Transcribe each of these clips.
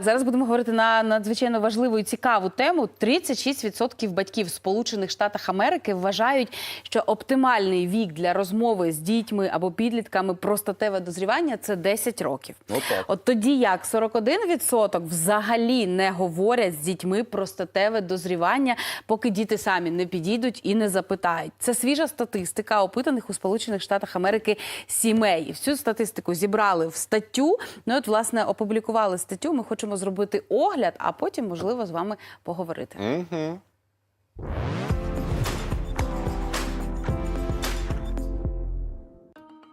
Зараз будемо говорити на надзвичайно важливу і цікаву тему. 36% батьків в Сполучених Штатах Америки вважають, що оптимальний вік для розмови з дітьми або підлітками про статеве дозрівання це 10 років. Отак. От тоді як 41% взагалі не говорять з дітьми про статеве дозрівання, поки діти самі не підійдуть і не запитають. Це свіжа статистика опитаних у Сполучених Штатах Америки сімей. Всю статистику зібрали в статтю. Ну от власне опублікували статтю. Ми хочемо зробити огляд, а потім можливо з вами поговорити. Угу.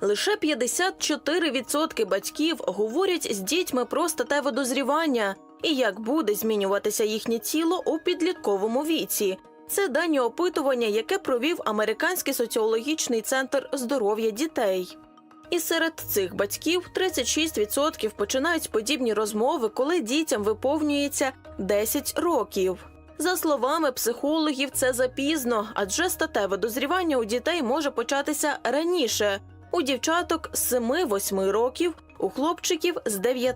Лише 54% батьків говорять з дітьми про статеве дозрівання і як буде змінюватися їхнє тіло у підлітковому віці. Це дані опитування, яке провів Американський соціологічний центр здоров'я дітей. І серед цих батьків 36% починають подібні розмови, коли дітям виповнюється 10 років. За словами психологів, це запізно, адже статеве дозрівання у дітей може початися раніше. У дівчаток з 7-8 років, у хлопчиків з 9.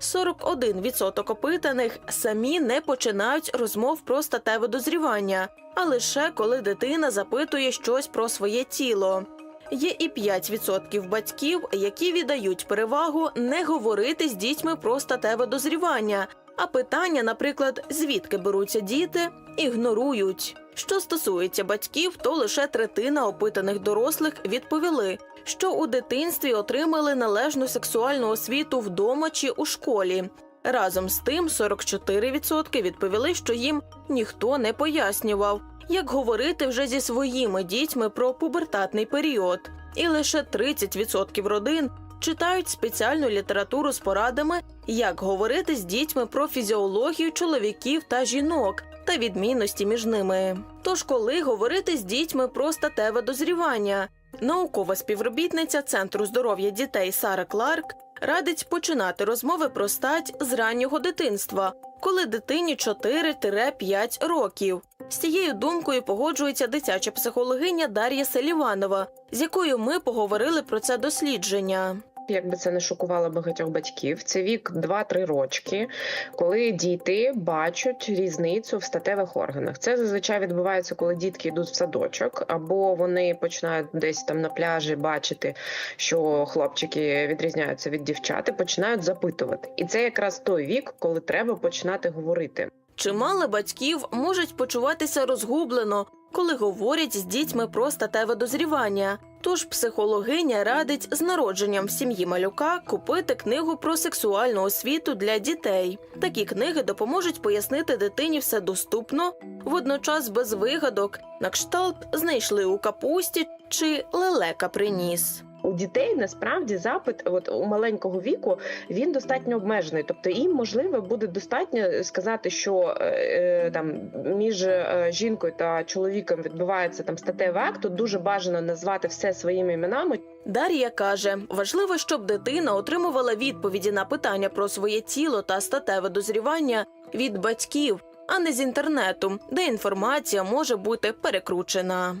41% опитаних самі не починають розмов про статеве дозрівання, а лише коли дитина запитує щось про своє тіло. Є і 5% батьків, які віддають перевагу не говорити з дітьми про статеве дозрівання, а питання, наприклад, звідки беруться діти, ігнорують. Що стосується батьків, то лише третина опитаних дорослих відповіли, що у дитинстві отримали належну сексуальну освіту вдома чи у школі. Разом з тим, 44% відповіли, що їм ніхто не пояснював, як говорити вже зі своїми дітьми про пубертатний період. І лише 30% родин читають спеціальну літературу з порадами, як говорити з дітьми про фізіологію чоловіків та жінок та відмінності між ними. Тож, коли говорити з дітьми про статеве дозрівання, наукова співробітниця Центру здоров'я дітей Сара Кларк радить починати розмови про стать з раннього дитинства, коли дитині 4-5 років. З цією думкою погоджується дитяча психологиня Дар'я Селіванова, з якою ми поговорили про це дослідження. Якби це не шокувало багатьох батьків, це вік 2-3 рочки, коли діти бачать різницю в статевих органах. Це зазвичай відбувається, коли дітки йдуть в садочок, або вони починають десь там на пляжі бачити, що хлопчики відрізняються від дівчат, і починають запитувати. І це якраз той вік, коли треба починати говорити. Чимало батьків можуть почуватися розгублено, коли говорять з дітьми про статеве дозрівання. Тож психологиня радить з народженням в сім'ї малюка купити книгу про сексуальну освіту для дітей. Такі книги допоможуть пояснити дитині все доступно, водночас без вигадок, на кшталт знайшли у капусті чи лелека приніс. У дітей насправді запит, от у маленького віку, він достатньо обмежений. Тобто їм можливо буде достатньо сказати, що е, е, там між е, жінкою та чоловіком відбувається там статевий акт. Тут дуже бажано назвати все своїми іменами. Дар'я каже, важливо, щоб дитина отримувала відповіді на питання про своє тіло та статеве дозрівання від батьків, а не з інтернету, де інформація може бути перекручена.